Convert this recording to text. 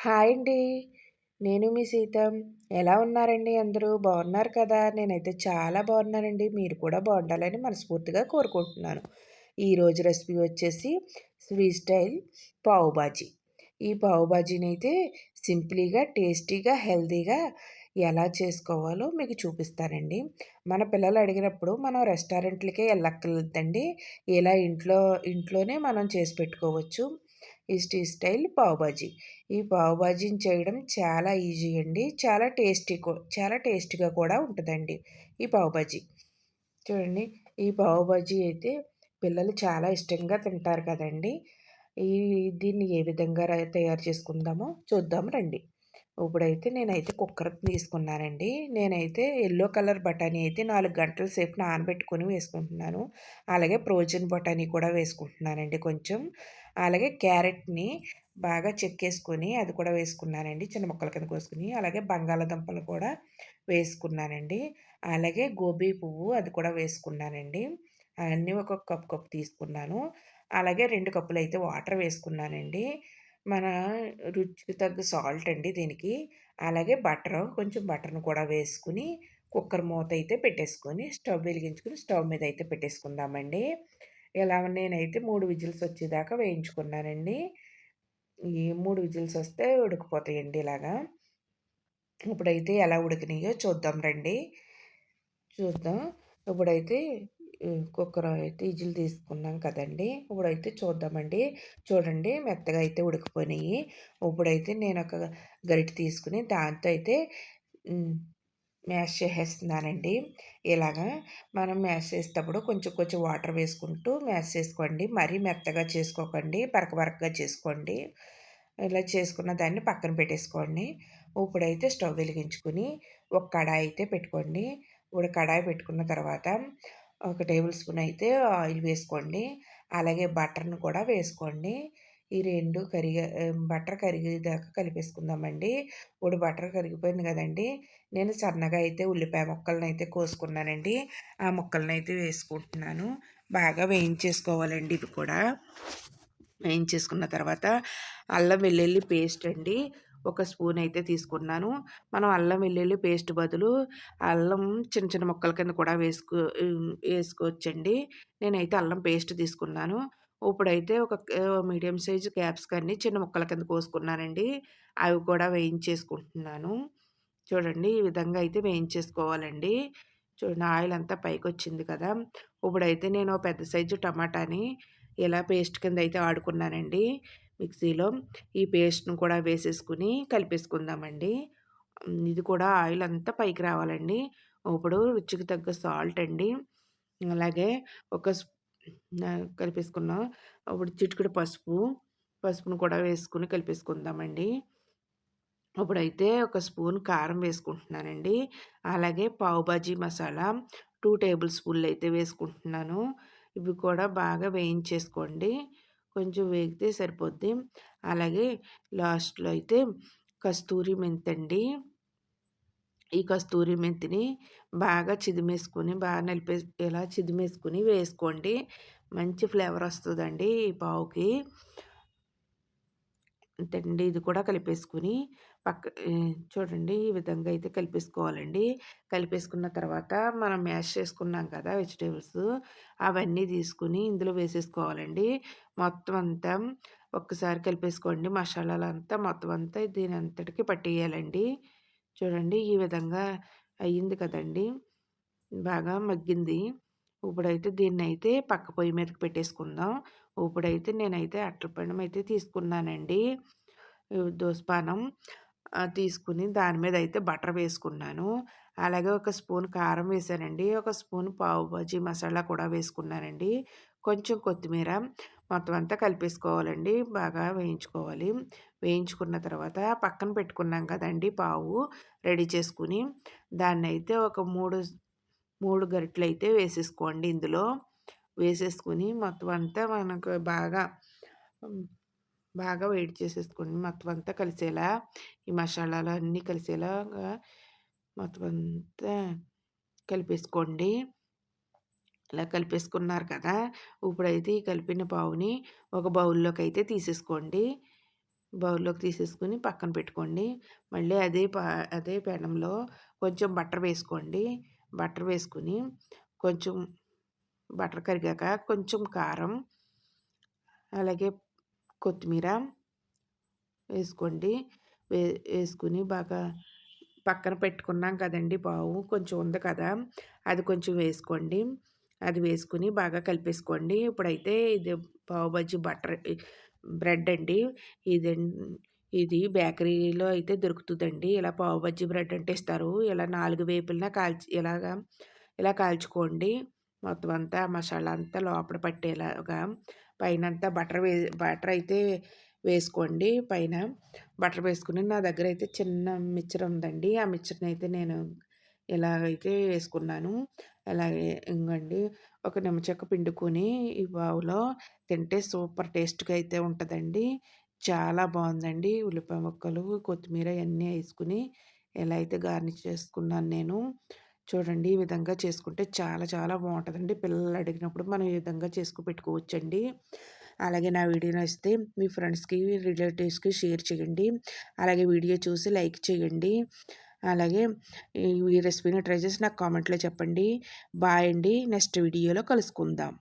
Hi అండి. నేను మీ సీతం ఎలా ఉన్నారండి అందరూ? బాగున్నారు కదా! నేనైతే చాలా బాగున్నానండి. మీరు కూడా బాగుండాలని మనస్ఫూర్తిగా కోరుకుంటున్నాను. ఈరోజు రెసిపీ వచ్చేసి స్వీట్ స్టైల్ పావుబాజీ ఈ పావు అయితే సింప్లీగా, టేస్టీగా, హెల్తీగా ఎలా చేసుకోవాలో మీకు చూపిస్తానండి. మన పిల్లలు అడిగినప్పుడు మనం రెస్టారెంట్లకే వెళ్ళక్కర్లేదండి. ఇలా ఇంట్లో ఇంట్లోనే మనం చేసి పెట్టుకోవచ్చు. ఈస్టీ స్టైల్ పావుబాజీ ఈ పావుబాజీని చేయడం చాలా ఈజీ అండి. చాలా టేస్టీ చాలా టేస్టీగా కూడా ఉంటుందండి ఈ పావుబాజీ చూడండి ఈ పావుబాజీ అయితే పిల్లలు చాలా ఇష్టంగా తింటారు కదండి. ఈ దీన్ని ఏ విధంగా తయారు చేసుకుందామో చూద్దాం రండి. ఇప్పుడైతే నేనైతే కుక్కర్ తీసుకున్నానండి. నేనైతే ఎల్లో కలర్ బఠానీ అయితే నాలుగు గంటల సేపు నానబెట్టుకొని వేసుకుంటున్నాను. అలాగే ప్రోజన్ బఠానీ కూడా వేసుకుంటున్నానండి కొంచెం. అలాగే క్యారెట్ని బాగా చెక్కేసుకొని అది కూడా వేసుకున్నానండి. చిన్న ముక్కల కింద కోసుకుని అలాగే బంగాళాదుంపలు కూడా వేసుకున్నానండి. అలాగే గోబీ పువ్వు అది కూడా వేసుకున్నానండి. అవన్నీ ఒక కప్పు కప్పు తీసుకున్నాను. అలాగే రెండు కప్పులు అయితే వాటర్ వేసుకున్నానండి. మన రుచికి తగ్గ సాల్ట్ అండి దీనికి. అలాగే బటర్ కొంచెం బటర్ను కూడా వేసుకుని కుక్కర్ మూత అయితే పెట్టేసుకొని స్టవ్ వెలిగించుకుని స్టవ్ మీద అయితే పెట్టేసుకుందామండి. ఇలా నేనైతే మూడు విజిల్స్ వచ్చేదాకా వేయించుకున్నానండి. ఈ మూడు విజిల్స్ వస్తే ఉడికిపోతాయండి ఇలాగా. ఇప్పుడైతే ఎలా ఉడికినాయో చూద్దాం రండి. చూద్దాం. ఇప్పుడైతే కుక్కర్ అయితే విజిల్ తీసుకున్నాం కదండి. ఇప్పుడైతే చూద్దామండి. చూడండి మెత్తగా అయితే ఉడికిపోయినాయి. ఇప్పుడైతే నేను ఒక గరిటె తీసుకుని దాంతో అయితే మ్యాష్ చేసేస్తున్నానండి. ఇలాగా మనం మ్యాష్ చేసేటప్పుడు కొంచెం కొంచెం వాటర్ వేసుకుంటూ మ్యాష్ చేసుకోండి. మరీ మెత్తగా చేసుకోకండి. బరక బరకగా చేసుకోండి. ఇలా చేసుకున్న దాన్ని పక్కన పెట్టేసుకోండి. ఇప్పుడైతే స్టవ్ వెలిగించుకుని ఒక కడాయి అయితే పెట్టుకోండి. ఇప్పుడు కడాయి పెట్టుకున్న తర్వాత ఒక టేబుల్ స్పూన్ అయితే ఆయిల్ వేసుకోండి. అలాగే బటర్ను కూడా వేసుకోండి. ఈ రెండు కరిగే బటర్ కరిగేదాకా కలిపేసుకుందామండి. ఇప్పుడు బటర్ కరిగిపోయింది కదండి. నేను సన్నగా అయితే ఉల్లిపాయ ముక్కలను అయితే కోసుకున్నానండి. ఆ ముక్కలను అయితే వేసుకుంటున్నాను. బాగా వేయించేసుకోవాలండి ఇది కూడా. వేయించేసుకున్న తర్వాత అల్లం వెల్లుల్లి పేస్ట్ అండి. ఒక స్పూన్ అయితే తీసుకున్నాను. మనం అల్లం వెల్లుల్లి పేస్ట్ బదులు అల్లం చిన్న చిన్న ముక్కల కింద కూడా వేసుకో వేసుకోవచ్చండి. నేనైతే అల్లం పేస్ట్ తీసుకున్నాను. ఇప్పుడైతే ఒక మీడియం సైజు క్యాప్సికన్ని చిన్న ముక్కల కింద కోసుకున్నానండి. అవి కూడా వేయించేసుకుంటున్నాను. చూడండి ఈ విధంగా అయితే వేయించేసుకోవాలండి. చూడండి ఆయిల్ అంతా పైకి వచ్చింది కదా! ఇప్పుడైతే నేను పెద్ద సైజు టమాటాని ఇలా పేస్ట్ కింద అయితే ఆడుకున్నానండి మిక్సీలో. ఈ పేస్ట్ను కూడా వేసేసుకుని కలిపేసుకుందామండి. ఇది కూడా ఆయిల్ అంతా పైకి రావాలండి. ఇప్పుడు రుచికి తగ్గ సాల్ట్ అండి. అలాగే ఒక కలిపేసుకున్నాం. అప్పుడు చిటికెడు పసుపు పసుపును కూడా వేసుకుని కలిపేసుకుందామండి. అప్పుడైతే ఒక స్పూన్ కారం వేసుకుంటున్నానండి. అలాగే పావుబాజీ మసాలా టూ టేబుల్ స్పూన్లు అయితే వేసుకుంటున్నాను. ఇవి కూడా బాగా వేయించేసుకోండి. కొంచెం వేగితే సరిపోద్ది. అలాగే లాస్ట్లో అయితే కస్తూరి మెంతండి. ఈ కస్తూరి మెంతిని బాగా చిదిమేసుకొని బాగా నలిపే ఇలా చిదిమేసుకుని వేసుకోండి. మంచి ఫ్లేవర్ వస్తుందండి ఈ పావుకి. అంతేండి ఇది కూడా కలిపేసుకుని పక్క చూడండి ఈ విధంగా అయితే కలిపేసుకోవాలండి. కలిపేసుకున్న తర్వాత మనం మ్యాష్ చేసుకున్నాం కదా వెజిటేబుల్స్ అవన్నీ తీసుకుని ఇందులో వేసేసుకోవాలండి. మొత్తం అంతా ఒక్కసారి కలిపేసుకోండి. మసాలాలంతా మొత్తం అంతా దీని అంతటికి పట్టేయాలండి. చూడండి ఈ విధంగా అయ్యింది కదండి. బాగా మగ్గింది. ఇప్పుడైతే దీన్ని అయితే పక్క పొయ్యి మీదకి పెట్టేసుకుందాం. ఇప్పుడైతే నేనైతే అట్ల అయితే తీసుకున్నానండి. దోసపానం తీసుకుని దాని మీద అయితే బటర్ వేసుకున్నాను. అలాగే ఒక స్పూన్ కారం వేసానండి. ఒక స్పూన్ పావు బాజీ మసాలా కూడా వేసుకున్నానండి. కొంచెం కొత్తిమీర మొత్తం అంతా కలిపేసుకోవాలండి. బాగా వేయించుకోవాలి. వేయించుకున్న తర్వాత పక్కన పెట్టుకున్నాం కదండి పావు రెడీ చేసుకుని దాన్ని అయితే ఒక మూడు మూడు గరిటెలు అయితే వేసేసుకోండి ఇందులో. వేసేసుకుని మొత్తం అంతా మనకు బాగా బాగా వేడి చేసేసుకోండి మొత్తం అంతా కలిసేలా ఈ మసాలాలు అన్నీ కలిసేలాగా మొత్తం అంతా కలిపేసుకోండి. ఇలా కలిపేసుకున్నారు కదా! ఇప్పుడైతే ఈ కలిపిన పావుని ఒక బౌల్లోకి అయితే తీసేసుకోండి. బౌల్లోకి తీసేసుకుని పక్కన పెట్టుకోండి. మళ్ళీ అదే పా అదే పెనంలో కొంచెం బటర్ వేసుకోండి. బటర్ వేసుకుని కొంచెం బటర్ కరిగాక కొంచెం కారం అలాగే కొత్తిమీర వేసుకోండి. వే వేసుకుని బాగా పక్కన పెట్టుకున్నాం కదండి పావు కొంచెం ఉంది కదా! అది కొంచెం వేసుకోండి. అది వేసుకుని బాగా కలిపేసుకోండి. ఇప్పుడైతే ఇది పావు బజ్జీ బటర్ బ్రెడ్ అండి. ఇది ఇది బేకరీలో అయితే దొరుకుతుందండి. ఇలా పావు బజ్జీ బ్రెడ్ అంటే ఇస్తారు. ఇలా నాలుగు వేపులన కాల్చి ఇలాగా ఇలా కాల్చుకోండి. మొత్తం అంతా మసాలా అంతా లోపల పట్టేలాగా పైన అంతా బటర్ వే బటర్ అయితే వేసుకోండి. పైన బటర్ వేసుకుని నా దగ్గర అయితే చిన్న మిక్చర్ ఉందండి. ఆ మిక్చర్ని అయితే నేను ఇలాగైతే వేసుకున్నాను అలాగే ఇంకండి ఒక నిమ్మచెక్క పిండుకొని ఈ బావులో తింటే సూపర్ టేస్ట్గా అయితే ఉంటుందండి. చాలా బాగుందండి ఉల్లిపాయ ముక్కలు కొత్తిమీర అన్నీ వేసుకుని ఎలా అయితే గార్నిష్ చేసుకున్నాను నేను. చూడండి ఈ విధంగా చేసుకుంటే చాలా చాలా బాగుంటుందండి పిల్లలు అడిగినప్పుడు మనం ఈ విధంగా చేసుకు పెట్టుకోవచ్చండి. అలాగే నా వీడియో నచ్చితే మీ ఫ్రెండ్స్కి రిలేటివ్స్కి షేర్ చేయండి. అలాగే వీడియో చూసి లైక్ చేయండి. అలాగే ఈ రెసిపీని ట్రై చేసి నాకు కామెంట్లో చెప్పండి. బాయ్ అండి. నెక్స్ట్ వీడియోలో కలుసుకుందాం.